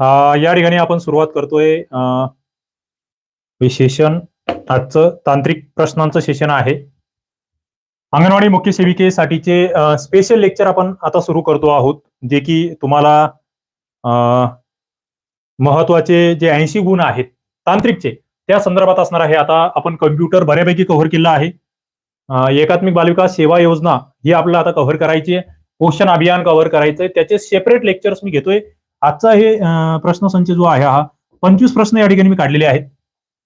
या ठिकाणी आपण सुरुवात करतोय. विशेषण सेशन आजचं तांत्रिक प्रश्नांचं सेशन आहे. अंगणवाडी मुख्य सेविकेसाठीचे स्पेशल लेक्चर आपण आता सुरू करतो आहोत जे की तुम्हाला महत्त्वाचे जे ऐंशी गुण आहेत तांत्रिकचे त्या संदर्भात असणार आहे. आता आपण कम्प्युटर बऱ्यापैकी कव्हर केला आहे. एकात्मिक बालविकास सेवा योजना ही आपल्याला आता कव्हर करायची आहे. पोषण अभियान कव्हर करायचंय. त्याचे सेपरेट लेक्चर्स मी घेतोय. आजचा हे प्रश्नसंच जो आहे हा पंचवीस प्रश्न या ठिकाणी मी काढलेले आहेत.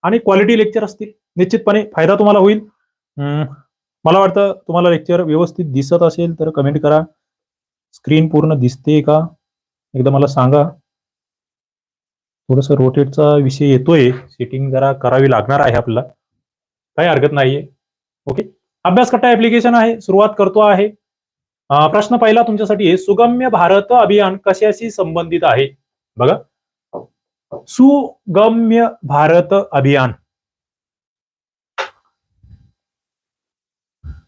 आणि क्वालिटी लेक्चर असतील. निश्चितपणे फायदा तुम्हाला होईल. अं, मला वाटतं तुम्हाला लेक्चर व्यवस्थित दिसत असेल तर कमेंट करा. स्क्रीन पूर्ण दिसते का? एकदा मला सांगा. थोडस रोटेटचा विषय येतोय. सेटिंग जरा करावी लागणार आहे आपल्याला. काही हरकत नाहीये. ओके अभ्यास कट्टा ऍप्लिकेशन आहे. सुरुवात करतो आहे. प्रश्न पहिला तुमच्यासाठी सुगम्य भारत अभियान कशाशी संबंधित आहे? बघा. सुगम्य भारत अभियान.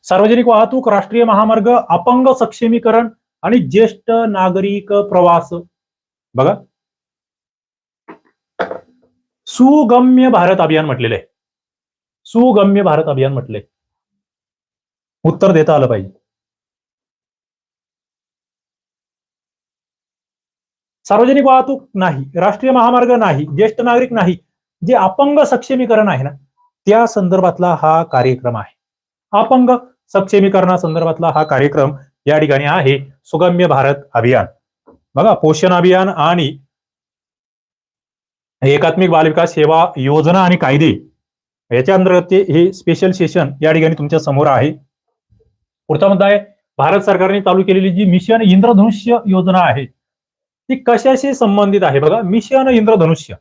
सार्वजनिक वाहतूक राष्ट्रीय महामार्ग अपंग सक्षमीकरण आणि ज्येष्ठ नागरिक प्रवास. बघा. सुगम्य भारत अभियान म्हटलेलं आहे. सुगम्य भारत अभियान म्हटलंय उत्तर देता आलं पाहिजे. सार्वजनिक वाहतूक नाही राष्ट्रीय महामार्ग नाही ज्येष्ठ नागरिक नाही जे अपंग सक्षमीकरण आहे ना त्या संदर्भातला हा कार्यक्रम आहे. अपंग सक्षमीकरणासंदर्भातला हा कार्यक्रम या ठिकाणी आहे सुगम्य भारत अभियान. बघा पोषण अभियान आणि एकात्मिक बालविकास सेवा योजना आणि कायदे याच्या अंतर्गत हे स्पेशल सेशन या ठिकाणी तुमच्यासमोर आहे. पुढचा मुद्दा आहे भारत सरकारने चालू केलेली जी मिशन इंद्रधनुष्य योजना आहे ती कशाशी संबंधित आहे? बघा मिशन इंद्रधनुष्य.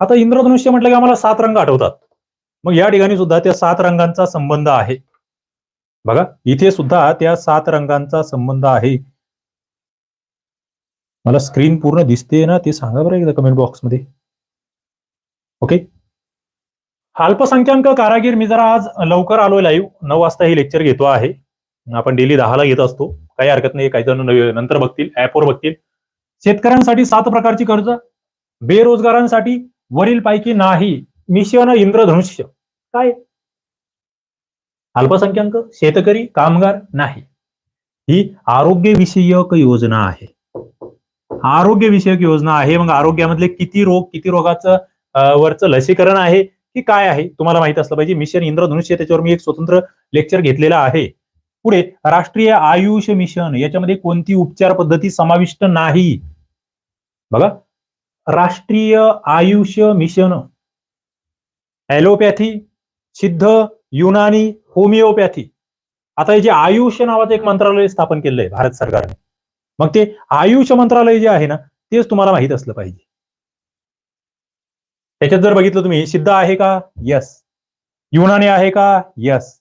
आता इंद्रधनुष्य म्हटलं की आम्हाला सात रंग आठवतात. मग या ठिकाणी सुद्धा त्या सात रंगांचा संबंध आहे. बघा इथे सुद्धा त्या सात रंगांचा संबंध आहे. मला स्क्रीन पूर्ण दिसते ना ते सांगा बरं एकदा कमेंट बॉक्समध्ये ओके अल्पसंख्याक कारागीर मी जरा आज लवकर आलोय लाईव्ह नऊ वाजता हे लेक्चर घेतो आहे. आपण डेली दहाला घेत असतो. काही हरकत नाही काही जण नंतर बघतील ऍपवर बघतील. शेतकऱ्यांसाठी सात प्रकारची कर्ज बेरोजगारांसाठी वरील पैकी नाही मिशन इंद्रधनुष्य. काय? अल्पसंख्याक शेतकरी कामगार नाही. ही आरोग्यविषयक योजना आहे. आरोग्यविषयक योजना आहे. मग आरोग्यामधले किती रोग किती रोगाचं वरचं लसीकरण आहे की काय आहे? तुम्हाला माहीत असलं पाहिजे. मिशन इंद्रधनुष्य त्याच्यावर मी एक स्वतंत्र लेक्चर घेतलेलं आहे. पुढे राष्ट्रीय आयुष मिशन याच्यामध्ये कोणती उपचार पद्धती समाविष्ट नाही? बघा. राष्ट्रीय आयुष मिशन. ॲलोपॅथी सिद्ध युनानी होमिओपॅथी. आता हे जे आयुष नावाचं एक मंत्रालय स्थापन केलेलं आहे भारत सरकारने. मग ते आयुष मंत्रालय जे आहे ना तेच तुम्हाला माहीत असलं पाहिजे. त्याच्यात जर बघितलं तुम्ही सिद्ध आहे का? यस युनानी आहे का? यस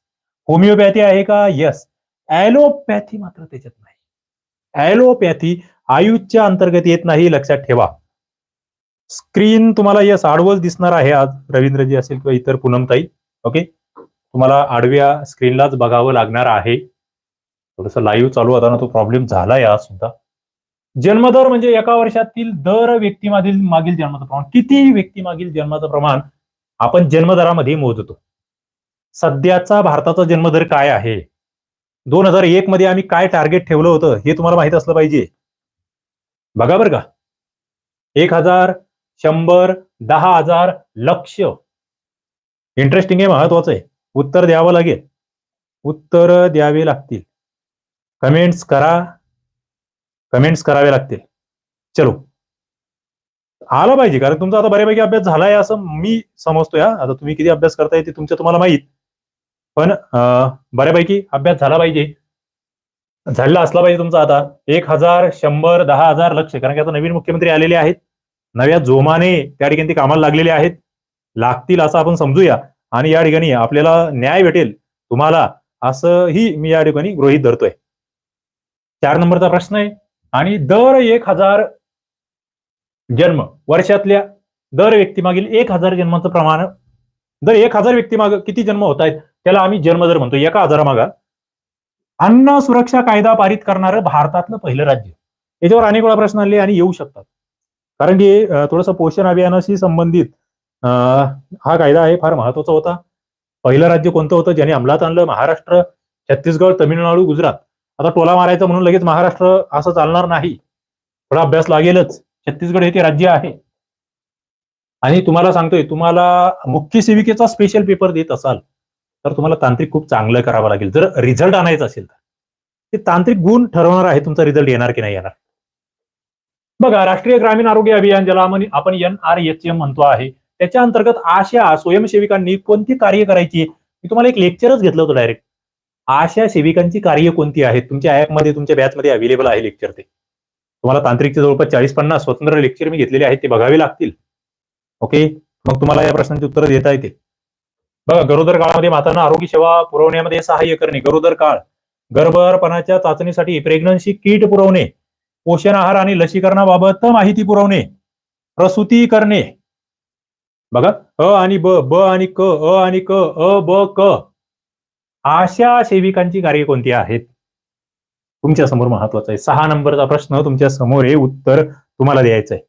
होमिओपॅथी आहे का? यस ॲलोपॅथी मात्र त्याच्यात नाही. ॲलोपॅथी आयुषच्या अंतर्गत येत नाही लक्षात ठेवा. स्क्रीन तुम्हाला यस आडवल दिसणार आहे आज रवींद्रजी असेल किंवा इतर पूनमताई ओके? तुम्हाला आडव्या स्क्रीनलाच बघावं लागणार आहे. थोडस लाईव्ह चालू होताना तो प्रॉब्लेम झालाय आज सुद्धा. जन्मदर म्हणजे एका वर्षातील दर व्यक्ती मागील जन्माचं प्रमाण. किती व्यक्तीमागील जन्माचं प्रमाण आपण जन्मदरामध्ये मोजतो. सध्याचा भारताचा जन्मदर काय आहे? दोन हजार एक मध्ये आम्ही काय टार्गेट ठेवलं होतं हे तुम्हाला माहीत असलं पाहिजे. बघा बरं का. एक हजार शंभर दहा हजार लक्ष. इंटरेस्टिंग आहे महत्वाचं आहे. उत्तर द्यावं लागेल. उत्तर द्यावे लागतील. कमेंट्स करा. कमेंट्स करावे लागतील. चलो. आला पाहिजे कारण तुमचा आता बऱ्यापैकी अभ्यास झालाय असं मी समजतोय आता तुम्ही किती अभ्यास करताय ते तुमचं तुम्हाला माहीत. पण अं, बऱ्यापैकी अभ्यास झाला पाहिजे. झालेला असला पाहिजे तुमचा आता. एक हजार शंभर दहा हजार लक्ष कारण की आता नवीन मुख्यमंत्री आलेले आहेत. नव्या जोमाने त्या ठिकाणी ते कामाला लागलेले आहेत. लागतील असं आपण समजूया. आणि या ठिकाणी आपल्याला न्याय भेटेल. तुम्हाला असंही मी या ठिकाणी गृहित धरतोय. चार नंबरचा प्रश्न आहे. आणि दर एक हजार जन्म वर्षातल्या दर व्यक्तीमागील एक हजार जन्माचं प्रमाण दर एक हजार व्यक्तीमाग किती जन्म होत आहेत त्याला आम्ही जन्मदर म्हणतो. एका आजारामागा अन्न सुरक्षा कायदा पारित करणारं भारतातलं पहिलं राज्य. याच्यावर अनेक वेळा प्रश्न आले आणि येऊ शकतात. कारण की थोडस थोडंसं पोषण अभियानाशी संबंधित हा कायदा आहे फार महत्त्वाचा होता. पहिलं राज्य कोणतं होतं? ज्याने अंमलात आणलं महाराष्ट्र छत्तीसगड तमिळनाडू गुजरात. आता टोला मारायचा म्हणून लगेच महाराष्ट्र असं चालणार नाही. थोडा अभ्यास लागेलच. छत्तीसगड हे ते राज्य आहे. आणि तुम्हाला सांगतोय तुम्हाला मुख्य सेविकेचा स्पेशल पेपर देत असाल. तर तुम्हाला तांत्रिक खूप चांगलं करावं लागेल. जर रिझल्ट आणायचा असेल तर. ते तांत्रिक गुण ठरवणार आहे तुमचा रिझल्ट येणार की नाही येणार. बघा राष्ट्रीय ग्रामीण आरोग्य अभियान ज्याला आपण- एन आर एच एम म्हणतो आहे. त्याच्या अंतर्गत आशा स्वयंसेविकांनी कोणती कार्य करायची? मी तुम्हाला एक लेक्चरच घेतलं होतं डायरेक्ट आशा सेविकांची कार्य कोणती आहेत? तुमच्या ऍपमध्ये तुमच्या बॅचमध्ये अवेलेबल आहे लेक्चर ते. तुम्हाला तांत्रिकचे जवळपास चाळीस पन्नास स्वतंत्र लेक्चर मी घेतलेले आहेत ते बघावे लागतील. ओके मग तुम्हाला या प्रश्नांची उत्तरं देता येतील. बघा गरोदर काळामध्ये मातांना आरोग्य सेवा पुरवण्यामध्ये सहाय्य करणे. गरोदर काळ गर्भारपणाच्या चाचणीसाठी प्रेग्नन्सी किट पुरवणे पोषण आहार आणि लसीकरणाबाबत माहिती पुरवणे प्रसूती करणे. बघा अ आणि ब ब आणि क अ आणि क अ ब क अशा सेविकांची कार्य कोणती आहेत? तुमच्यासमोर महत्वाचं आहे. सहा नंबरचा प्रश्न तुमच्यासमोर हे उत्तर तुम्हाला द्यायचं आहे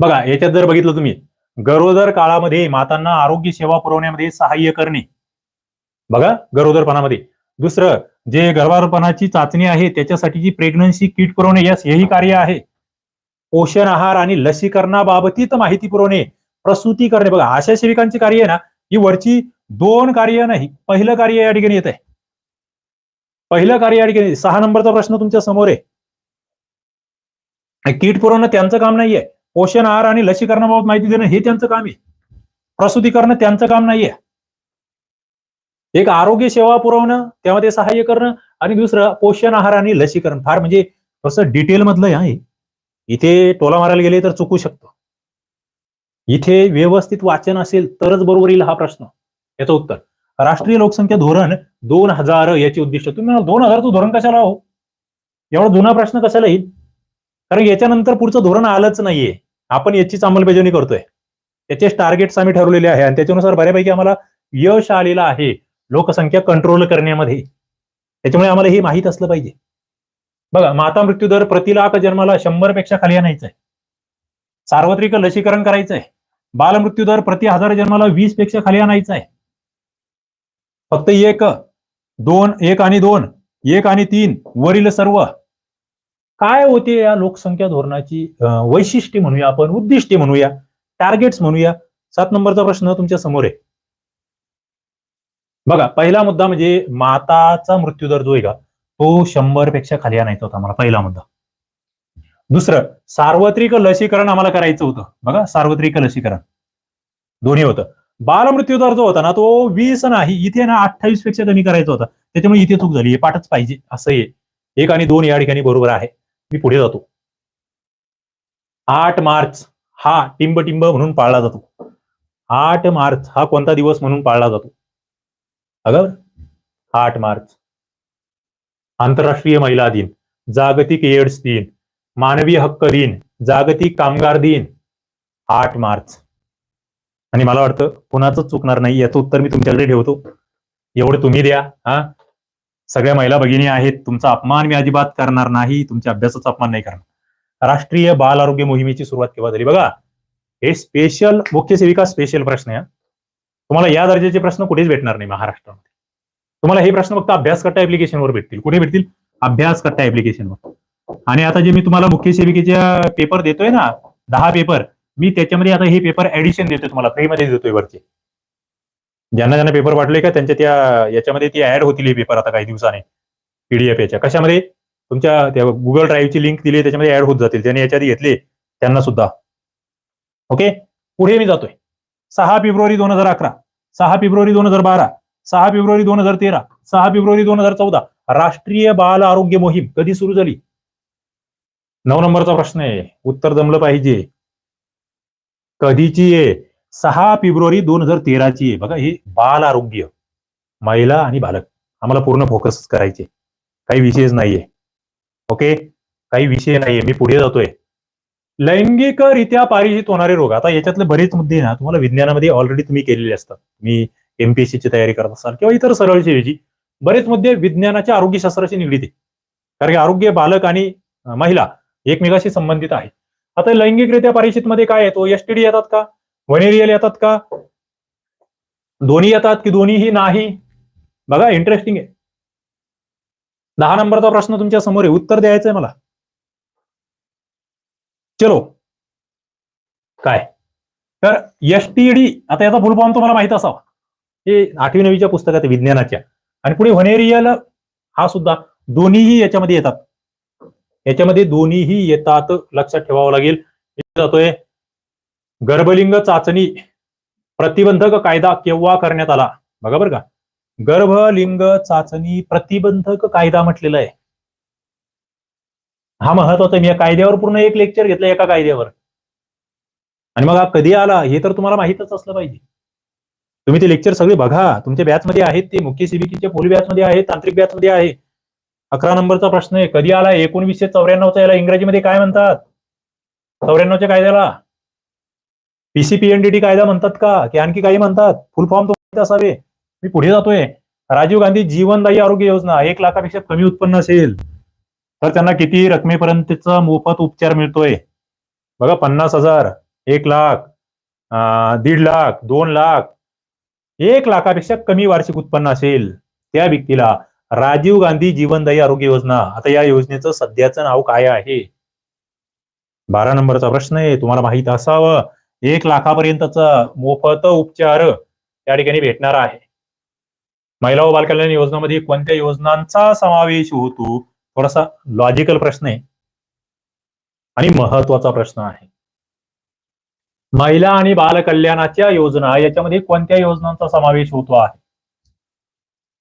बघा याच्यात जर बघितलं तुम्ही गरोदर काळामध्ये मातांना आरोग्य सेवा पुरवण्यामध्ये सहाय्य करणे. बघा गरोदरपणामध्ये. दुसरं जे गर्भारपणाची चाचणी आहे त्याच्यासाठी जी प्रेग्नन्सी किट पुरवणे यस हेही कार्य आहे. पोषण आहार आणि लसीकरणाबाबतीत माहिती पुरवणे प्रसूती करणे. बघा अशा सेविकांची कार्य आहे ना ही वरची दोन कार्य नाही पहिलं कार्य या ठिकाणी येत आहे पहिलं कार्य या ठिकाणी सहा नंबरचा प्रश्न तुमच्यासमोर आहे. किट पुरवणं त्यांचं काम नाहीये. पोषण आहार आणि लसीकरणाबाबत माहिती देणं हे त्यांचं काम आहे. प्रसूती करणं त्यांचं काम नाहीये. एक आरोग्य सेवा पुरवणं त्यामध्ये सहाय्य करणं आणि दुसरं पोषण आहार आणि लसीकरण. फार म्हणजे कसं डिटेल मधलं आहे. इथे टोला मारायला गेले तर चुकू शकतो. इथे व्यवस्थित वाचन असेल तरच बरोबर येईल हा प्रश्न. याचं उत्तर. राष्ट्रीय लोकसंख्या धोरण दोन हजार याचे उद्दिष्ट. तुम्ही दोन हजारचं धोरण कशाला हो? एवढा जुना प्रश्न कशाला येईल? कारण याच्यानंतर पुढचं धोरण आलंच नाहीये. आपण याचीच अंमलबजावणी करतोय. त्याचे टार्गेट्स आम्ही ठरवलेले आहे आणि त्याच्यानुसार बऱ्यापैकी आम्हाला यश आलेलं आहे. लोकसंख्या कंट्रोल करण्यामध्ये. त्याच्यामुळे आम्हाला हे माहीत असलं पाहिजे. बघा माता मृत्यू दर प्रति लाख जन्माला शंभरपेक्षा खाली आणायचं आहे सार्वत्रिक लसीकरण करायचं आहे बालमृत्यू दर प्रति हजार जन्माला वीसपेक्षा खाली आणायचं आहे फक्त एक दोन एक आणि दोन एक आणि तीन वरील सर्व. काय होते या लोकसंख्या धोरणाची वैशिष्ट्य वैशिष्ट्ये म्हणूया आपण उद्दिष्टे म्हणूया टार्गेट्स म्हणूया? सात नंबरचा प्रश्न तुमच्यासमोर आहे. बघा पहिला मुद्दा म्हणजे माताचा मृत्यूदर जो आहे का तो शंभरपेक्षा खाली आणायचा होता मला पहिला मुद्दा. दुसरं सार्वत्रिक लसीकरण आम्हाला करायचं होतं. बघा सार्वत्रिक लसीकरण. दोन्ही होतं. बालमृत्यूदर जो होता ना तो वीस नाही इथे ना अठ्ठावीसपेक्षा कमी करायचा होता. त्याच्यामुळे इथे चूक झाली हे पाठच पाहिजे असं आहे. एक आणि दोन या ठिकाणी बरोबर आहे. मी पुढे जातो. आठ मार्च हा टिंब टिंब म्हणून पाळला जातो. आठ मार्च हा कोणता दिवस म्हणून पाळला जातो? अगं आठ मार्च. आंतरराष्ट्रीय महिला दिन जागतिक एड्स दिन मानवी हक्क दिन जागतिक कामगार दिन. आठ मार्च. आणि मला वाटतं कुणाच चुकणार नाही याचं उत्तर मी तुमच्याकडे ठेवतो. एवढं तुम्ही द्या हा. सगळ्या महिला भगिनी आहेत तुमचा अपमान मी अजिबात करणार नाही तुमच्या अभ्यासाचा अपमान नाही करणार. राष्ट्रीय बाल आरोग्य मोहिमेची सुरुवात केव्हा झाली? बघा हे स्पेशल मुख्य सेविका स्पेशल प्रश्न आहे. तुम्हाला या दर्जाचे प्रश्न कुठेच भेटणार नाही महाराष्ट्रामध्ये. तुम्हाला हे प्रश्न फक्त अभ्यास कट्टा ऍप्लिकेशनवर भेटतील. कुठे भेटतील? अभ्यास कट्टा ऍप्लिकेशनवर आणि आता जे मी तुम्हाला मुख्य सेविकेच्या पेपर देतोय ना दहा पेपर मी त्याच्यामध्ये आता हे पेपर ऍडिशन देतोय तुम्हाला फ्रीमध्ये देतोय वरचे. ज्यांना ज्यांना पेपर वाटले का त्यांच्या त्या याच्यामध्ये ती ऍड होतील हे पेपर आता काही दिवसाने पीडीएफ याच्या. कशामध्ये? तुमच्या त्या गुगल ड्राईव्हची लिंक दिली त्याच्यामध्ये ऍड होत जातील. ज्यांनी याच्या आधी घेतले त्यांना सुद्धा. ओके पुढे मी जातोय. सहा फेब्रुवारी दोन हजार अकरा सहा फेब्रुवारी दोन हजार बारा सहा फेब्रुवारी दोन हजार तेरा सहा फेब्रुवारी दोन हजार चौदा राष्ट्रीय बाल आरोग्य मोहीम कधी सुरू झाली? नऊ नंबरचा प्रश्न आहे. उत्तर जमलं पाहिजे. कधीची आहे? सहा फेब्रुवारी दोन हजार तेराची आहे. बघा हे बाल आरोग्य महिला आणि बालक. आम्हाला पूर्ण फोकस करायचे. काही विषयच नाहीये. ओके काही विषय नाहीये. मी पुढे जातोय. लैंगिकरित्या पारिषित होणारे रोग. आता याच्यातले बरेच मुद्दे ना तुम्हाला विज्ञानामध्ये ऑलरेडी तुम्ही केलेले असतात. मी एमपीएससीची तयारी करत असाल किंवा इतर सरळ सेवेची. बरेच मुद्दे विज्ञानाच्या आरोग्यशास्त्राशी निगडीत आहे. कारण की आरोग्य बालक आणि महिला एकमेकाशी संबंधित आहे. आता लैंगिकरित्या परिचित मध्ये काय येतो एसटीडी येतात का? वनेरियल येतात का? दोन्ही येतात की दोन्हीही नाही? बघा इंटरेस्टिंग आहे. दहा नंबरचा प्रश्न तुमच्यासमोर आहे. उत्तर द्यायचं आहे मला. चलो. काय? तर एस टी डी आता याचा फुल फॉर्म तुम्हाला माहीत असावा. हे आठवी नववीच्या पुस्तकात विज्ञानाच्या. आणि पुढे व्हनेरियल हा सुद्धा. दोन्हीही याच्यामध्ये येतात. याच्यामध्ये दोन्हीही येतात. लक्षात ठेवावं लागेल. जातोय. गर्भलिंग चाचणी प्रतिबंधक कायदा केव्हा करण्यात आला? बघा बरं का. गर्भलिंग चाचणी प्रतिबंधक कायदा म्हटलेला आहे. हा महत्त्वाचा मी या कायद्यावर पूर्ण एक लेक्चर घेतलं एका कायद्यावर. आणि मग हा कधी आला हे तर तुम्हाला माहितच असलं पाहिजे. तुम्ही ते लेक्चर सगळे बघा. तुमच्या बॅचमध्ये आहेत ते. मुख्य सीबीकीच्या पोली बॅचमध्ये आहे तांत्रिक बॅचमध्ये आहे. अकरा नंबरचा प्रश्न आहे. कधी आला? एकोणवीसशे चौऱ्याण्णवचा याला इंग्रजीमध्ये काय म्हणतात? चौऱ्याण्णवच्या कायद्याला. पीसीपीएनडीटी कायदा म्हणतात का? की आणखी काही म्हणतात? फुल फॉर्म तुम्ही असावे. मी पुढे जातोय. राजीव गांधी जीवनदायी आरोग्य योजना एक लाखापेक्षा कमी उत्पन्न असेल. तर त्यांना किती रकमेपर्यंतचा मोफत उपचार मिळतोय? बघा पन्नास हजार एक लाख दीड लाख दोन लाख एक लाखापेक्षा कमी वार्षिक उत्पन्न असेल. त्या व्यक्तीला राजीव गांधी जीवनदायी आरोग्य योजना. आता या योजनेचं सध्याचं नाव काय आहे? बारा नंबरचा प्रश्न आहे. तुम्हाला माहीत असावं. एक लाखापर्यंतचा मोफत उपचार या ठिकाणी भेटणार आहे. महिला व बालकल्याण योजनामध्ये कोणत्या योजनांचा समावेश होतो? थोडासा लॉजिकल प्रश्न आहे. आणि महत्त्वाचा प्रश्न आहे. महिला आणि बालकल्याणाच्या योजना याच्यामध्ये कोणत्या योजनांचा समावेश होतो आहे?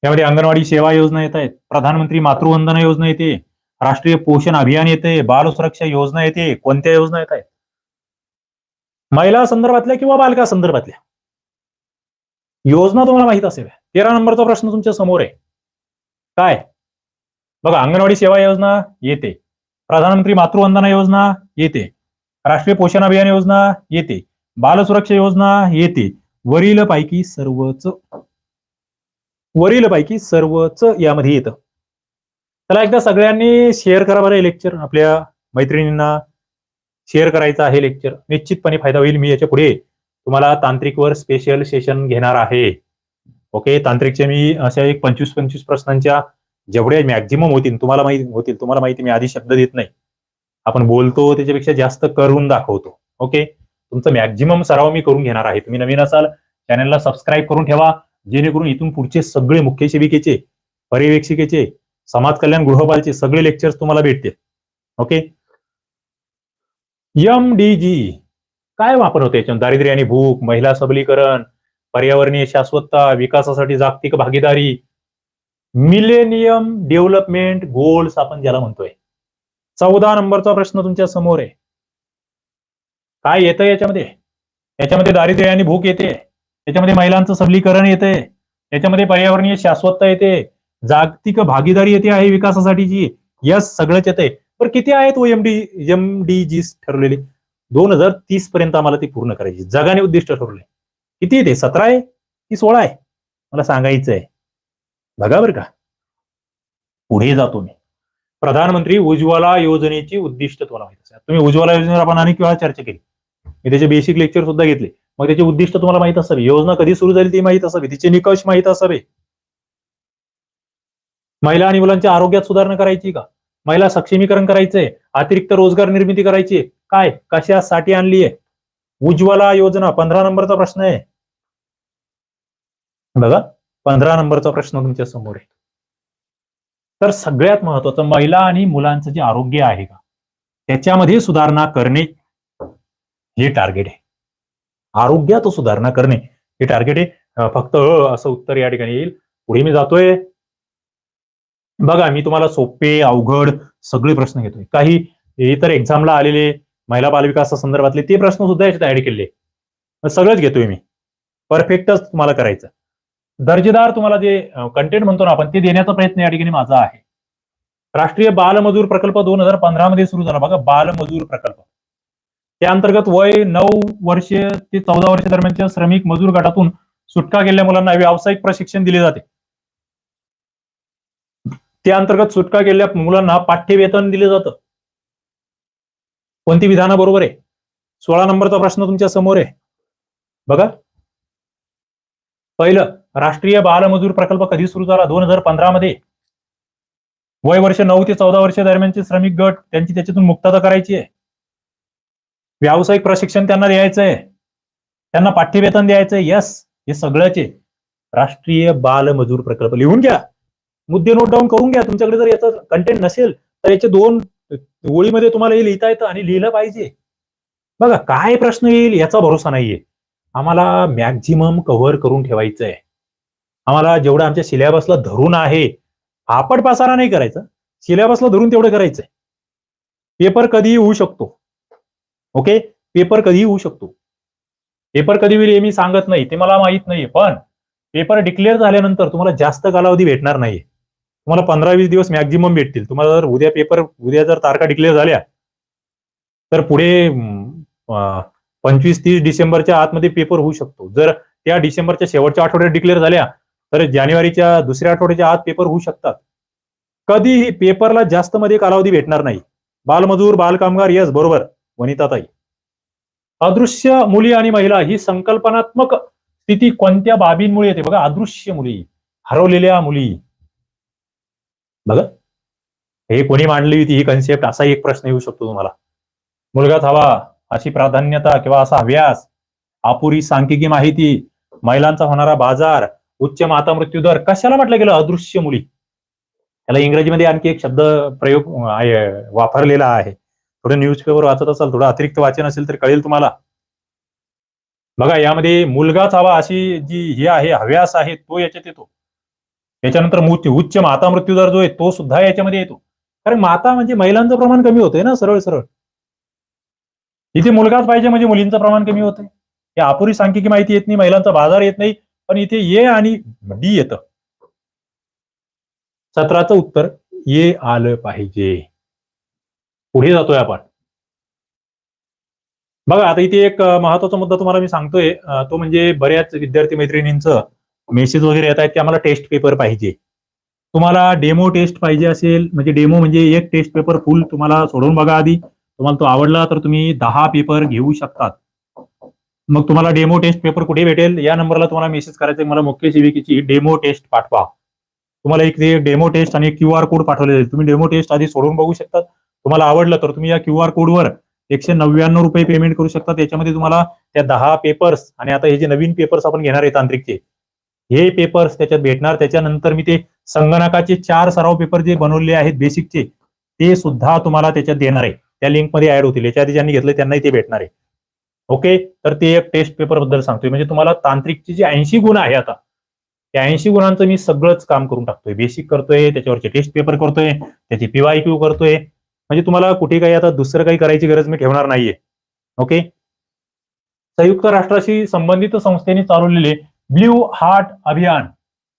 यामध्ये अंगणवाडी सेवा योजना येत आहेत. प्रधानमंत्री मातृवंदना योजना येते. राष्ट्रीय पोषण अभियान येते. बाल सुरक्षा योजना येते. कोणत्या योजना येत आहेत? महिला संदर्भातल्या किंवा बालका संदर्भातल्या? योजना तुम्हाला माहीत असेल. तेरा नंबरचा प्रश्न तुमच्यासमोर आहे. काय? बघा अंगणवाडी सेवा योजना येते. प्रधानमंत्री मातृवंदना योजना येते. राष्ट्रीय पोषण अभियान योजना येते. बाल सुरक्षा योजना येते. वरील पैकी सर्वच वरील पैकी सर्वच यामध्ये येतं. चला एकदा सगळ्यांनी शेअर करा बरं लेक्चर आपल्या मैत्रिणींना शेअर करायचं आहे लेक्चर निश्चितपणे फायदा होईल मी याच्यापुढे तुम्हाला तांत्रिकवर स्पेशल सेशन घेणार आहे. ओके तांत्रिकचे मी अशा एक पंचवीस पंचवीस प्रश्नांच्या जेवढे मॅक्झिमम होतील तुम्हाला माहिती होतील तुम्हाला माहिती मी आधी शब्द देत नाही. आपण बोलतो त्याच्यापेक्षा जास्त करून दाखवतो. ओके तुमचं मॅक्झिमम सराव मी करून घेणार आहे. तुम्ही नवीन असाल चॅनलला सबस्क्राईब करून ठेवा जेणेकरून इथून पुढचे सगळे मुख्य सेविकेचे पर्यवेक्षिकेचे समाज कल्याण गृहपालचे सगळे लेक्चर्स तुम्हाला भेटतील. Okay M D G. काय वापर होते याच्यात दारिद्र्य आणि भूक महिला सबलीकरण पर्यावरणीय शाश्वतता विकासासाठी जागतिक भागीदारी मिलेनियम डेव्हलपमेंट गोल्स आपण ज्याला म्हणतोय. चौदा नंबरचा प्रश्न तुमच्यासमोर आहे. काय येतं याच्यामध्ये? याच्यामध्ये दारिद्र्य आणि भूक येते. याच्यामध्ये महिलांचं सबलीकरण येते. याच्यामध्ये पर्यावरणीय शाश्वतता येते. जागतिक भागीदारी येते आहे विकासासाठीची. यस सगळंच येते पण किती आहेत O M D M D G ठरवलेली? दोन हजार तीस पर्यंत आम्हाला ती पूर्ण करायची. जगाने उद्दिष्ट ठरवले. किती येते सतरा आहे की सोळा आहे? मला सांगायचं आहे बघा बरं का. पुढे जातो मी. प्रधानमंत्री उज्ज्वला योजनेची उद्दिष्ट तुम्हाला माहिती असेल. तुम्ही उज्ज्वला योजनेवर आपण अनेक वेळा चर्चा केली. मी त्याचे बेसिक लेक्चर सुद्धा घेतले. मग त्याचे उद्दिष्ट तुम्हाला माहीत असावे. योजना कधी सुरू झाली ती माहीत असावी. तिचे निकष माहीत असावे. महिला आणि मुलांच्या आरोग्यात सुधारणा करायची का? महिला सक्षमीकरण करायचंय अतिरिक्त रोजगार निर्मिती करायची आहे. काय? कशासाठी आणलीये उज्ज्वला योजना पंधरा नंबरचा प्रश्न आहे. बघा पंधरा नंबरचा प्रश्न तुमच्यासमोर आहे. तर सगळ्यात महत्वाचं महिला आणि मुलांचं जे आरोग्य आहे का? त्याच्यामध्ये सुधारणा करणे हे टार्गेट आहे. आरोग्यात सुधारणा करणे हे टार्गेट आहे. फक्त असं उत्तर या ठिकाणी येईल. पुढे मी जातोय. बघा मी तुम्हाला सोपे अवघड सगळे प्रश्न घेतोय. काही इतर एक्झामला आलेले महिला बालविकासा संदर्भातले ते प्रश्न सुद्धा याच्यात ऍड केले. सगळंच घेतोय मी. परफेक्टच तुम्हाला करायचं. दर्जेदार तुम्हाला जे कंटेंट म्हणतो ना आपण ते देण्याचा प्रयत्न या ठिकाणी माझा आहे. राष्ट्रीय बालमजूर प्रकल्प दोन हजार पंधरा मध्ये सुरू झाला. बघा बालमजूर प्रकल्प. त्या अंतर्गत वय नऊ वर्षे ते चौदा वर्ष दरम्यानच्या श्रमिक मजूर गटातून सुटका केलेल्या मुलांना व्यावसायिक प्रशिक्षण दिले जाते. त्या अंतर्गत सुटका केलेल्या मुलांना पाठ्यवेतन दिलं जातं. कोणती विधानं बरोबर आहे? सोळा नंबरचा प्रश्न तुमच्यासमोर आहे. बघा. पहिलं राष्ट्रीय बालमजूर प्रकल्प कधी सुरू झाला? दोन हजार पंधरा मध्ये. वय वर्ष नऊ ते चौदा वर्ष दरम्यानचे श्रमिक गट त्यांची त्याच्यातून मुक्तता करायची आहे. व्यावसायिक प्रशिक्षण त्यांना द्यायचं आहे. त्यांना पाठ्यवेतन द्यायचं आहे. यस हे सगळ्याचे राष्ट्रीय बालमजूर प्रकल्प. लिहून घ्या. मुद्दे नोट डाऊन करून घ्या. तुमच्याकडे जर याचं कंटेंट नसेल तर याचे दोन ओळीमध्ये तुम्हाला हे लिहिता येतं आणि लिहिलं पाहिजे. बघा काय प्रश्न येईल याचा भरोसा नाहीये. आम्हाला मॅक्झिमम कव्हर करून ठेवायचं आहे आम्हाला जेवढं आमच्या सिलेबसला धरून आहे आपण पासारा नाही करायचं. सिलेबसला धरून तेवढं करायचंय. पेपर कधीही होऊ शकतो. ओके पेपर कधीही होऊ शकतो. पेपर कधी होईल हे मी सांगत नाही. ते मला माहीत नाहीये. पण पेपर डिक्लेअर झाल्यानंतर तुम्हाला जास्त कालावधी भेटणार नाहीये. तुम्हाला पंधरा वीस दिवस मॅक्झिमम भेटतील. तुम्हाला जर उद्या पेपर उद्या जर तारखा डिक्लेअर झाल्या तर पुढे पंचवीस तीस डिसेंबरच्या आतमध्ये पेपर होऊ शकतो. जर त्या डिसेंबरच्या शेवटच्या आठवड्यात डिक्लेअर झाल्या तर जानेवारीच्या दुसऱ्या आठवड्याच्या आत पेपर होऊ शकतात. कधीही पेपरला जास्त मध्ये कालावधी भेटणार नाही. बालमजूर बालकामगार यस बरोबर. वनिताताई. अदृश्य मुली आणि महिला ही संकल्पनात्मक स्थिती कोणत्या बाबींमुळे येते? बघा अदृश्य मुली हरवलेल्या मुली. बघा. हे कोणी मांडली होती ही कन्सेप्ट असा एक प्रश्न येऊ शकतो तुम्हाला. मुलगाच हवा अशी प्राधान्यता किंवा असा अभ्यास अपुरी सांख्यिकी माहिती महिलांचा होणारा बाजार उच्च माता मृत्यू दर कशाला म्हटलं गेलं? अदृश्य मुली. त्याला इंग्रजीमध्ये आणखी एक शब्द प्रयोग वापरलेला आहे. थोडं न्यूजपेपर वाचत असाल थोडं अतिरिक्त वाचन असेल तर कळेल तुम्हाला. बघा यामध्ये मुलगाच हवा अशी जी हे आहे हव्यास आहे तो याच्यात येतो. त्याच्यानंतर उच्च उच्च माता मृत्यू दर जो आहे तो सुद्धा याच्यामध्ये येतो. कारण माता म्हणजे महिलांचं प्रमाण कमी होतंय ना सरळ सरळ. इथे मुलगाच पाहिजे म्हणजे मुलींचं प्रमाण कमी होतंय. या अपुरी सांख्यिकी माहिती येत नाही महिलांचा बाजार येत नाही पण इथे ये आणि डी येतं. सत्राचं उत्तर ये आलं पाहिजे. पुढे जातोय आपण. बघा आता इथे एक महत्त्वाचा मुद्दा तुम्हाला मी सांगतोय तो म्हणजे बऱ्याच विद्यार्थी मैत्रिणींचं मेसेज वगैरे येत आहेत की आम्हाला टेस्ट पेपर पाहिजे. तुम्हाला डेमो टेस्ट पाहिजे असेल म्हणजे डेमो म्हणजे एक टेस्ट पेपर फुल तुम्हाला सोडून बघा आधी. तुम्हाला तो आवडला तर तुम्ही दहा पेपर घेऊ शकतात. मग तुम्हाला डेमो टेस्ट पेपर कुठे भेटेल या नंबरला तुम्हाला मेसेज करायचा मला मुख्य सेविकेची डेमो टेस्ट पाठवा. तुम्हाला एक ते डेमो टेस्ट आणि क्यू आर कोड पाठवले जाईल. तुम्ही डेमो टेस्ट आधी सोडून बघू शकता. तुम्हाला आवडलं तर तुम्ही या क्यू आर कोडवर एकशे नव्याण्णव रुपये पेमेंट करू शकता. त्याच्यामध्ये तुम्हाला त्या दहा पेपर्स आणि आता हे जे नवीन पेपर्स आपण घेणार आहे तांत्रिकचे हे पेपर्स त्याच्यात भेटणार. त्याच्यानंतर मी ते संगणकाचे चार सराव पेपर जे बनवले आहेत बेसिकचे ते सुद्धा तुम्हाला त्याच्यात देणार आहे. त्या लिंकमध्ये ऍड होतील. याच्या आधी ज्यांनी घेतले त्यांनाही ते भेटणार आहे. ओके तर ते एक टेस्ट पेपरबद्दल सांगतोय. म्हणजे तुम्हाला तांत्रिकचे जे ऐंशी गुण आहे आता त्या ऐंशी गुणांचं मी सगळंच काम करून टाकतोय. बेसिक करतोय त्याच्यावरचे टेस्ट पेपर करतोय त्याची पीवाय क्यू करतोय. म्हणजे तुम्हाला कुठे काही आता दुसरं काही करायची गरज मी ठेवणार नाहीये. ओके संयुक्त राष्ट्राशी संबंधित संस्थेने चालवलेले ब्ल्यू हार्ट अभियान.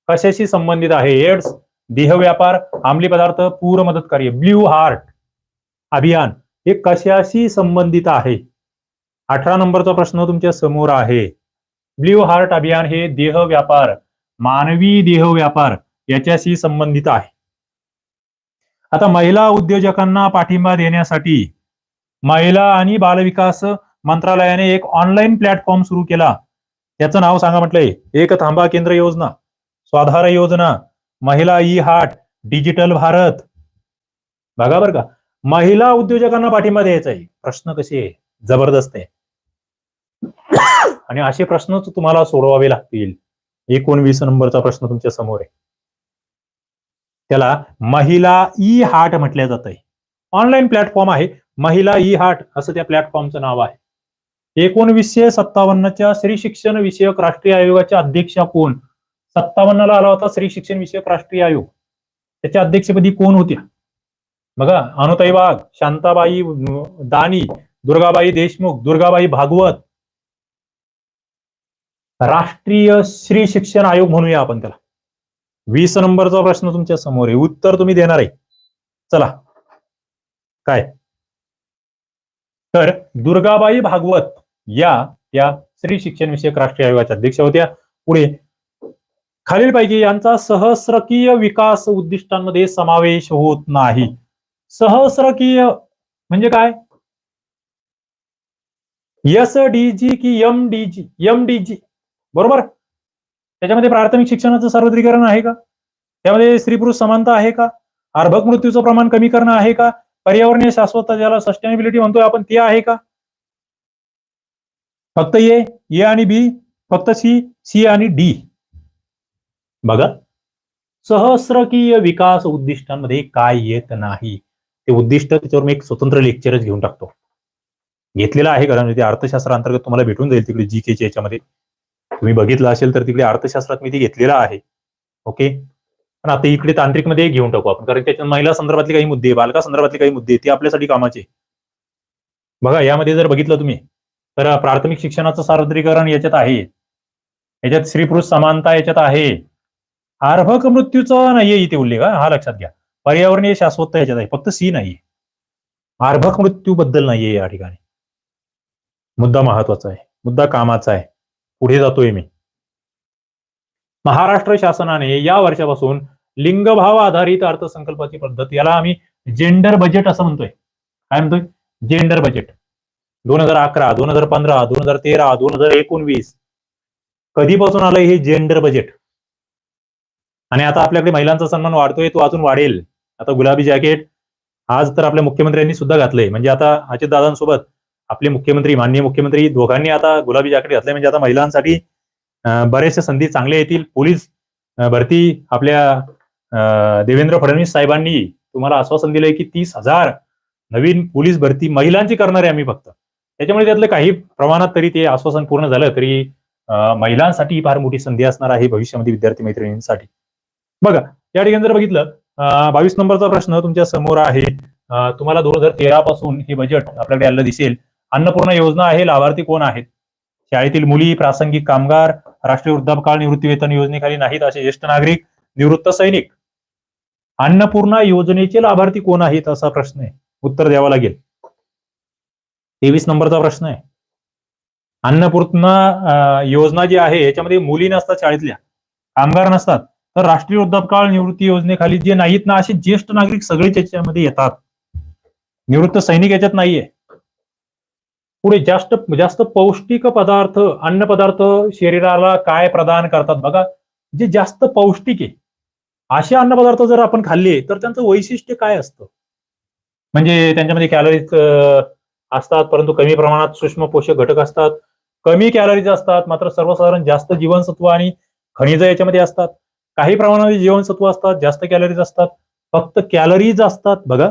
कशाशी संबंधित आहे? एड्स देहव्यापार अंमली पदार्थ पूर मदत कार्य. ब्ल्यू हार्ट अभियान. हे कशाशी संबंधित आहे? अठरा नंबरचा प्रश्न तुमच्यासमोर आहे. ब्ल्यू हार्ट अभियान हे देह व्यापार मानवी देह व्यापार याच्याशी संबंधित आहे. आता महिला उद्योजकांना पाठिंबा देण्यासाठी महिला आणि बालविकास मंत्रालयाने एक ऑनलाईन प्लॅटफॉर्म सुरू केला. त्याचं नाव सांगा म्हटलंय. एक थांबा केंद्र योजना. स्वाधार योजना. महिला ई हार्ट डिजिटल भारत. बघा बरं का. महिला उद्योजकांना पाठिंबा द्यायचा आहे. प्रश्न कसे आहे? जबरदस्त आहे. आणि असे प्रश्नच तुम्हाला सोडवावे लागतील. एकोणवीस नंबरचा प्रश्न तुमच्यासमोर आहे. त्याला महिला ई हार्ट म्हटल्या जात आहे ऑनलाईन प्लॅटफॉर्म आहे. महिला ई हार्ट असं त्या प्लॅटफॉर्मचं नाव आहे. एकोणवीसशे सत्तावन्नच्या श्री शिक्षण विषयक राष्ट्रीय आयोगाच्या अध्यक्षा कोण? सत्तावन्नला आला होता श्री शिक्षण विषयक राष्ट्रीय आयोग. त्याच्या अध्यक्षपदी कोण होत्या? बघा अनुताई वाघ शांताबाई दानी दुर्गाबाई देशमुख दुर्गाबाई भागवत. राष्ट्रीय श्री शिक्षण आयोग म्हणूया आपण त्याला. वीस नंबरचा प्रश्न तुमच्यासमोर आहे. उत्तर तुम्ही देणार आहे. चला. काय? तर दुर्गाबाई भागवत. या या स्त्री शिक्षण विषयक राष्ट्रीय आयोगाच्या अध्यक्ष होत्या. पुढे खालील पाहिजे यांचा सहस्रकीय विकास उद्दिष्टांमध्ये समावेश होत नाही. सहस्रकीय म्हणजे काय? एस डी जी की M D G M D G. बरोबर? त्याच्यामध्ये प्राथमिक शिक्षणाचं सार्वत्रिकरण आहे का? त्यामध्ये स्त्री पुरुष समानता आहे का? अर्भक मृत्यूचं प्रमाण कमी करणं आहे का? पर्यावरणीय शाश्वतता ज्याला सस्टेनेबिलिटी म्हणतोय आपण ते आहे का? फक्त ए ए आणि बी फक्त सी सी आणि डी. बघा. सहस्रकीय विकास उद्दिष्टांमध्ये काय येत नाही. ते उद्दिष्ट त्याच्यावर मी एक स्वतंत्र लेक्चरच घेऊन टाकतो. घेतलेलं आहे कारण म्हणजे ते अर्थशास्त्र अंतर्गत तुम्हाला भेटून जाईल तिकडे जी केच्या याच्यामध्ये. तुम्ही बघितलं असेल तर तिकडे अर्थशास्त्रात मी ते घेतलेलं आहे. ओके? पण आता इकडे तांत्रिकमध्ये घेऊन टाकू आपण. कारण त्याच्यात महिला संदर्भातले काही मुद्दे बालका संदर्भातले काही मुद्दे ते आपल्यासाठी कामाचे. बघा यामध्ये जर बघितलं तुम्ही तर प्राथमिक शिक्षणाचं सार्वत्रिकरण याच्यात आहे. याच्यात स्त्री पुरुष समानता याच्यात आहे. अर्भक मृत्यूचा नाहीये इथे उल्लेख हा लक्षात घ्या. पर्यावरणीय शाश्वत याच्यात आहे फक्त सी नाहीये. अर्भक मृत्यू बद्दल नाहीये या ठिकाणी. मुद्दा महत्त्वाचा आहे मुद्दा कामाचा आहे. पुढे जातोय मी. महाराष्ट्र शासनाने या वर्षापासून लिंगभाव आधारित अर्थसंकल्पाची पद्धत याला आम्ही जेंडर बजेट असं म्हणतोय. काय म्हणतोय? जेंडर बजेट दोन हजार अकरा दोन हजार पंधरा दोन हजार तेरा दोन हजार एकोणवीस. कधीपासून आलंय हे जेंडर बजेट आणि आता आपल्याकडे महिलांचा सन्मान वाढतोय तो अजून वाढेल. आता गुलाबी जॅकेट आज तर आपल्या मुख्यमंत्र्यांनी सुद्धा घातलंय. म्हणजे आता अजित दादांसोबत आपले मुख्यमंत्री माननीय मुख्यमंत्री दोघांनी आता गुलाबी जॅकेट घातलंय. म्हणजे आता महिलांसाठी बरेचशा बऱ्याचशा संधी चांगल्या येतील. पोलीस भरती आपल्या देवेंद्र फडणवीस साहेबांनी तुम्हाला आश्वासन दिलंय की तीस हजार नवीन पोलीस भरती महिलांची करणार आहे आम्ही फक्त. त्याच्यामुळे त्यातलं काही प्रमाणात तरी ते आश्वासन पूर्ण झालं तरी महिलांसाठी ही फार मोठी संधी असणार आहे भविष्यामध्ये विद्यार्थी मैत्रिणींसाठी. बघा या ठिकाणी जर बघितलं बावीस नंबरचा प्रश्न तुमच्यासमोर आहे. तुम्हाला दोन हजार तेरा पासून हे बजेट आपल्याकडे आलं दिसेल. अन्नपूर्णा योजना आहे लाभार्थी कोण आहेत? शाळेतील मुली प्रासंगिक कामगार राष्ट्रीय वृद्धापकाळ निवृत्ती वेतन योजनेखाली नाहीत असे ज्येष्ठ नागरिक निवृत्त सैनिक. अन्नपूर्णा योजनेचे लाभार्थी कोण आहेत असा प्रश्न आहे. उत्तर द्यावा लागेल. तेवीस नंबरचा प्रश्न आहे. अन्नपूर्णा योजना जी आहे याच्यामध्ये मुली नसतात शाळेतल्या कामगार नसतात. तर राष्ट्रीय वृद्धापकाळ निवृत्ती योजनेखाली जे नाहीत ना असे ज्येष्ठ नागरिक सगळेच याच्यामध्ये येतात. निवृत्त सैनिक याच्यात नाहीये. पुढे जास्त जास्त पौष्टिक पदार्थ अन्न पदार्थ शरीराला काय प्रदान करतात? बघा जे जास्त पौष्टिक आहे असे अन्न पदार्थ जर आपण खाल्ले तर त्यांचं वैशिष्ट्य काय असतं? म्हणजे त्यांच्यामध्ये कॅलरीज असतात परंतु कमी प्रमाणात सूक्ष्म पोषक घटक असतात. कमी कॅलरीज असतात मात्र सर्वसाधारण जास्त जीवनसत्व आणि खनिज याच्यामध्ये असतात. काही प्रमाणामध्ये जीवनसत्व असतात जास्त कॅलरीज असतात. फक्त कॅलरीज असतात. बघा.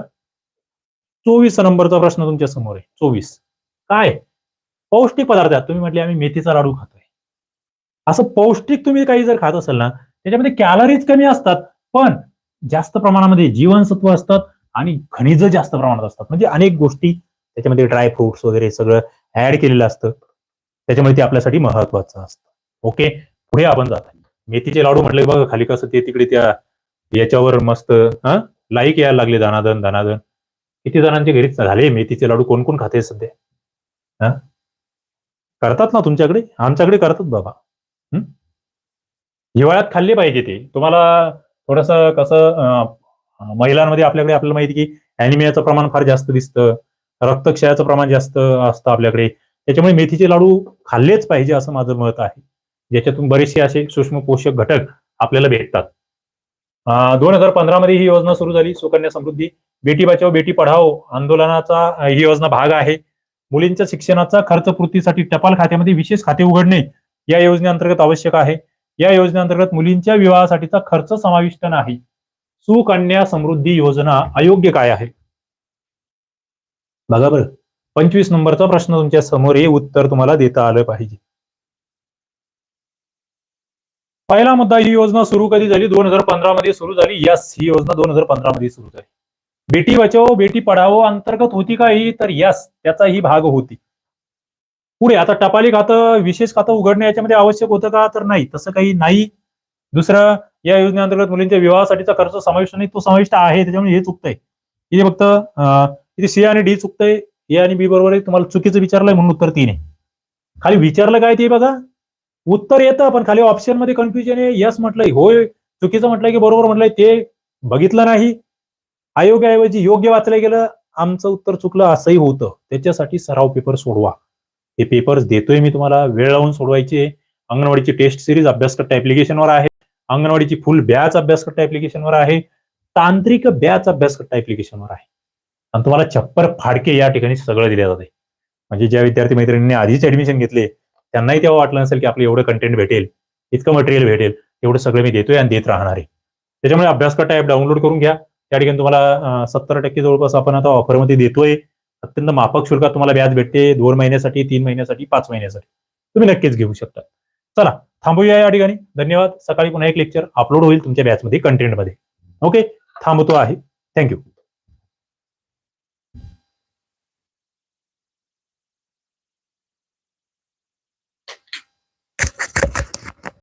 चोवीस नंबरचा प्रश्न तुमच्यासमोर आहे. चोवीस. काय? पौष्टिक पदार्थ आहेत. तुम्ही म्हटले आम्ही मेथीचा लाडू खातोय. असं पौष्टिक तुम्ही काही जर खात असाल ना त्याच्यामध्ये कॅलरीज कमी असतात. पण जास्त प्रमाणामध्ये जीवनसत्व असतात आणि खनिज जास्त प्रमाणात असतात. म्हणजे अनेक गोष्टी त्याच्यामध्ये ड्राय फ्रुट्स वगैरे सगळं ऍड केलेलं असतं. त्याच्यामुळे ते आपल्यासाठी महत्वाचं असतं. ओके पुढे आपण जात मेथीचे लाडू म्हटले बघा खाली कसं ते तिकडे त्या याच्यावर मस्त हा? लाईक यायला लागले दानादन दानादन. किती जणांच्या घरी झाले मेथीचे लाडू? कोण कोण खाते सध्या? हा? करतात ना तुमच्याकडे? आमच्याकडे करतात बाबा. हम्म हिवाळ्यात खाल्ले पाहिजे ते. तुम्हाला थोडस कसं महिलांमध्ये आपल्याकडे आपल्याला माहिती की अॅनिमियाचं प्रमाण फार जास्त दिसतं. रक्तक्षयाचं प्रमाण जास्त असतं आपल्याकडे. त्याच्यामुळे मेथीचे लाडू खाल्लेच पाहिजे असं माझं मत आहे. ज्याच्यातून बरेचसे असे सूक्ष्म पोषक घटक आपल्याला भेटतात. दोन हजार पंधरा मध्ये ही योजना सुरू झाली. सुकन्या समृद्धी बेटी बचाव बेटी पढाओ आंदोलनाचा ही योजना भाग आहे. मुलींच्या शिक्षणाचा खर्च पूर्तीसाठी टपाल खात्यामध्ये विशेष खाते उघडणे या योजनेअंतर्गत आवश्यक आहे. या योजनेअंतर्गत मुलींच्या विवाहासाठीचा खर्च समाविष्ट नाही. सुकन्या समृद्धी योजना अयोग्य काय आहे? बघा बरं. पंचवीस नंबरचा प्रश्न तुमच्यासमोर हे उत्तर तुम्हाला देता आलं पाहिजे. पहिला मुद्दा ही योजना सुरू कधी झाली? दोन हजार पंधरा मध्ये सुरू झाली. यस ही योजना दोन हजार पंधरा मध्ये सुरू झाली. बेटी बचाओ बेटी पढाओ अंतर्गत होती का ही? तर यस त्याचा ही भाग होती. पुढे आता टपाली खातं विशेष खातं उघडणे याच्यामध्ये आवश्यक होतं का? तर नाही तसं काही नाही. दुसरं या योजनेअंतर्गत मुलींच्या विवाहासाठीचा खर्च समाविष्ट नाही तो समाविष्ट आहे त्याच्यामुळे हे चुकतंय इथे फक्त इथे सी आणि डी चुकतंय ए आणि बी बरोबर आहे तुम्हाला चुकीचं विचारलंय म्हणून उत्तर तीन आहे. खाली विचारलं काय ते बघा. उत्तर येतं पण खाली ऑप्शनमध्ये कन्फ्युजन आहे. यस म्हटलंय होय. चुकीचं म्हटलंय की बरोबर म्हटलंय ते बघितलं नाही. आयोगाऐवजी योग्य वाचलं गेलं आमचं उत्तर चुकलं असंही होतं. त्याच्यासाठी सराव पेपर सोडवा. हे पेपर्स देतोय मी तुम्हाला वेळ लावून सोडवायचे अंगणवाडीची टेस्ट सिरीज अभ्यासकट्टा ऍप्लिकेशनवर आहे. अंगणवाडीची फुल बॅच अभ्यासकट्टा ऍप्लिकेशनवर आहे. तांत्रिक बॅच अभ्यासकट्टा ऍप्लिकेशनवर आहे. आणि तुम्हाला छप्पर फाडके या ठिकाणी सगळं दिले जाते. म्हणजे ज्या विद्यार्थी मैत्रिणींनी आधीच ऍडमिशन घेतले त्यांनाही तेव्हा वाटलं नसेल की आपलं एवढं कंटेंट भेटेल इतकं मटेरियल भेटेल एवढं सगळं मी देतोय आणि देत राहणार आहे. त्याच्यामुळे अभ्यासकट ऍप डाउनलोड करून घ्या. त्या ठिकाणी तुम्हाला सत्तर टक्के जवळपास आपण आता ऑफरमध्ये देतोय. अत्यंत माफक शुल्कात तुम्हाला व्याज भेटते. दोन महिन्यासाठी तीन महिन्यासाठी पाच महिन्यासाठी. तुम्ही नक्कीच घेऊ शकता. चला थांबूया या ठिकाणी. धन्यवाद. सकाळी पुन्हा एक लेक्चर अपलोड होईल तुमच्या बॅचमध्ये कंटेंटमध्ये ओके थांबतो आहे. थँक्यू